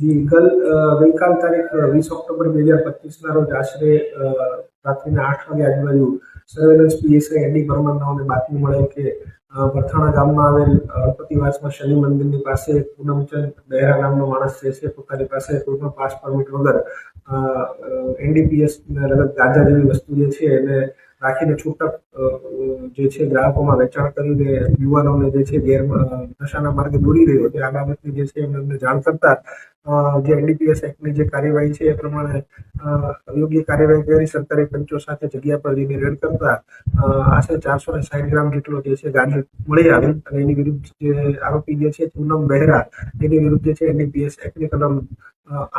ગઈકાલ તારીખ વીસ ઓક્ટોબર બે હજાર પચીસના રોજ આશરે રાત્રિના આઠ વાગે આજુબાજુ સર્વેલન્સ પીએસઆઈ એડી પરમાર નાઓને બાતમી મળેલ કે ભરથાણા ગામમાં આવેલ અળપતિવાસમાં શનિ મંદિરની પાસે પૂનમચંદ બહેરા નામનો માણસ જે છે. પોતાની પાસે કોઈ પણ પાસ પરમિટ વગર એનડીપીએસ લગત ગાંજા જેવી વસ્તુ જે છે એને રાખીને છૂટક જે છે ગ્રાહકોમાં વેચાણ કરીને યુવાનોને જે છે ગેર નશાના માર્ગે દોરી રહ્યો છે. આ બાબતની જે છે એમને જાણ કરતા જે એનડીપીએસ એક્ટની જે કાર્યવાહી છે એ પ્રમાણે યોગ્ય કાર્યવાહી કરી સરકારી પંચો સાથે જગ્યા પર જઈને રેડ કરતા આશરે ચારસો ને સાઠ ગ્રામ જેટલો જે છે ગાંજો મળી આવી અને એની વિરુદ્ધ જે આરોપી જે છે, પૂનમ બહેરા, એની વિરુદ્ધ જે છે એનડીપીએસ એક્ટની કલમ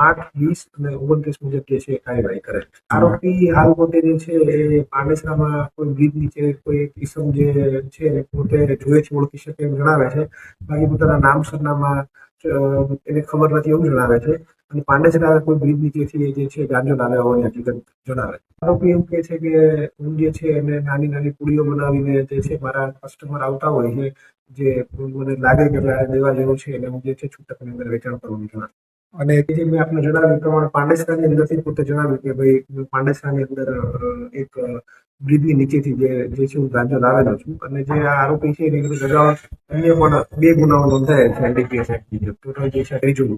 આઠ, વીસ અને ઓગણત્રીસ મુજબ જે છે કાર્યવાહી કરે. આરોપી હાલ પોતે જે છે એ પાંડેસરામાં કોઈ બ્રિજ નીચે કોઈ એક ઇસમ જે છે પોતે છે, ઓળખી શકે એમ જણાવે છે. બાકી પોતાના નામ સરનામા એને ખબર નથી એવું જણાવે છે અને પાંડેસરા કોઈ બ્રિજ નીચેથી જે છે ગાંજો લાવ્યા હોય, હકીકત જણાવે. આરોપી એવું કહે છે કે હું જે છે, એને નાની નાની પુડીઓ બનાવીને જે છે, મારા કસ્ટમર આવતા હોય છે, જે મને લાગે કે દેવા જેવું છે, એને હું જે છે છૂટકની અંદર વેચાણ કરવાનું જણાવે અને જે મેં આપને જણાવ્યું પ્રમાણે પાંડેસરાની અંદરથી પોતે જણાવ્યું કે ભાઈ પાંડેસરાની અંદર એક બ્રિજની નીચેથી જે જે છે, હું ગાંજો લાવેલો છું. અને જે આ આરોપી છે, એની અગાઉ અન્ય પણ બે ગુનાઓ નોંધાયેલ છે, એનડીપીએસ એક્ટ મુજબ. ટોટલ જે છે, ત્રીજું